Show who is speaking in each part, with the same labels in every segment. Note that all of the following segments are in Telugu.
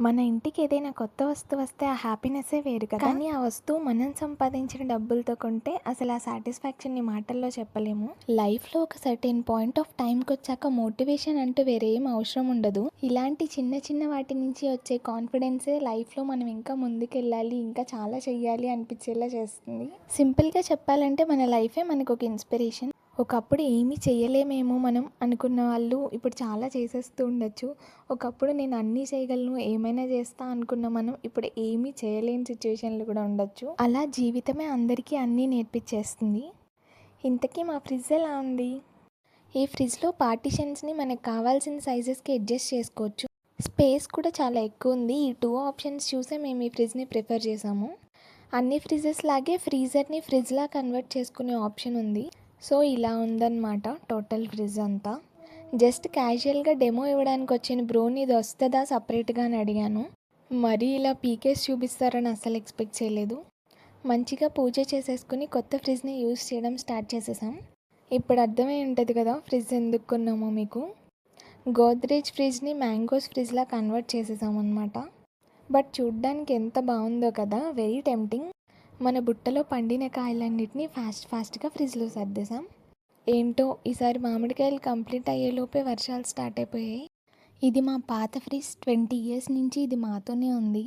Speaker 1: మన ఇంటికి ఏదైనా కొత్త వస్తువు వస్తే ఆ హ్యాపీనెస్సే వేరు కదా. కానీ ఆ వస్తువు మనం సంపాదించిన డబ్బులతో కొంటే అసలు ఆ సాటిస్ఫాక్షన్ని మాటల్లో చెప్పలేము. లైఫ్లో ఒక సర్టెన్ పాయింట్ ఆఫ్ టైంకి వచ్చాక మోటివేషన్ అంటూ వేరే ఏం అవసరం ఉండదు. ఇలాంటి చిన్న చిన్న వాటి నుంచి వచ్చే కాన్ఫిడెన్సే లైఫ్లో మనం ఇంకా ముందుకెళ్ళాలి ఇంకా చాలా చెయ్యాలి అనిపించేలా చేస్తుంది. సింపుల్గా చెప్పాలంటే మన లైఫే మనకు ఒక ఇన్స్పిరేషన్ ఒకప్పుడు ఏమీ చేయలేమేమో మనం అనుకున్న వాళ్ళు ఇప్పుడు చాలా చేసేస్తూ ఉండొచ్చు. ఒకప్పుడు నేను అన్నీ చేయగలను ఏమైనా చేస్తా అనుకున్న మనం ఇప్పుడు ఏమీ చేయలేని సిచ్యువేషన్లు కూడా ఉండొచ్చు. అలా జీవితమే అందరికీ అన్నీ నేర్పించేస్తుంది ఇంతకీ మా ఫ్రిడ్జ్ ఎలా ఉంది? ఈ ఫ్రిడ్జ్లో పార్టిషన్స్ని మనకు కావాల్సిన సైజెస్కి అడ్జస్ట్ చేసుకోవచ్చు. స్పేస్ కూడా చాలా ఎక్కువ ఉంది. ఈ టూ ఆప్షన్స్ చూసే మేము ఈ ఫ్రిడ్జ్ని ప్రిఫర్ చేసాము. అన్ని ఫ్రిడ్జెస్ లాగే ఫ్రీజర్ని ఫ్రిడ్జ్లా కన్వర్ట్ చేసుకునే ఆప్షన్ ఉంది. సో ఇలా ఉందన్నమాట టోటల్ ఫ్రిడ్జ్ అంతా. జస్ట్ క్యాజువల్గా డెమో ఇవ్వడానికి వచ్చిన బ్రోని ఇది వస్తుందా సపరేట్గా అని అడిగాను. మరీ ఇలా పీకేస్ చూపిస్తారని అసలు ఎక్స్పెక్ట్ చేయలేదు. మంచిగా పూజ చేసేసుకుని కొత్త ఫ్రిడ్జ్ని యూజ్ చేయడం స్టార్ట్ చేసేసాం. ఇప్పుడు అర్థమై ఉంటుంది కదా ఫ్రిడ్జ్ ఎందుకు కొన్నామో మీకు? గోద్రేజ్ ఫ్రిడ్జ్ని మ్యాంగోస్ ఫ్రిడ్జ్లా కన్వర్ట్ చేసేసాం అనమాట బట్ చూడ్డానికి ఎంత బాగుందో కదా వెరీ టెంప్టింగ్. మన బుట్టలో పండిన కాయలన్నిటిని ఫాస్ట్ ఫాస్ట్గా ఫ్రిడ్జ్లో సర్దేశాం. ఏంటో ఈసారి మామిడికాయలు కంప్లీట్ అయ్యేలోపే వర్షాలు స్టార్ట్ అయిపోయాయి. ఇది మా పాత ఫ్రిడ్జ్ ట్వంటీ ఇయర్స్ నుంచి ఇది మాతోనే ఉంది.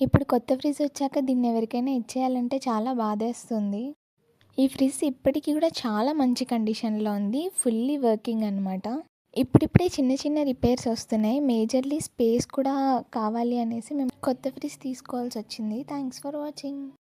Speaker 1: ఇప్పుడు కొత్త ఫ్రిడ్జ్ వచ్చాక దీన్ని ఎవరికైనా ఇచ్చేయాలంటే చాలా బాధేస్తుంది. ఈ ఫ్రిడ్జ్ ఇప్పటికీ కూడా చాలా మంచి కండిషన్లో ఉంది ఫుల్లీ వర్కింగ్ అనమాట ఇప్పుడిప్పుడే చిన్న చిన్న రిపేర్స్ వస్తున్నాయి. మేజర్లీ స్పేస్ కూడా కావాలి అనేసి మేము కొత్త ఫ్రిడ్జ్ తీసుకోవాల్సి వచ్చింది. Thanks for watching.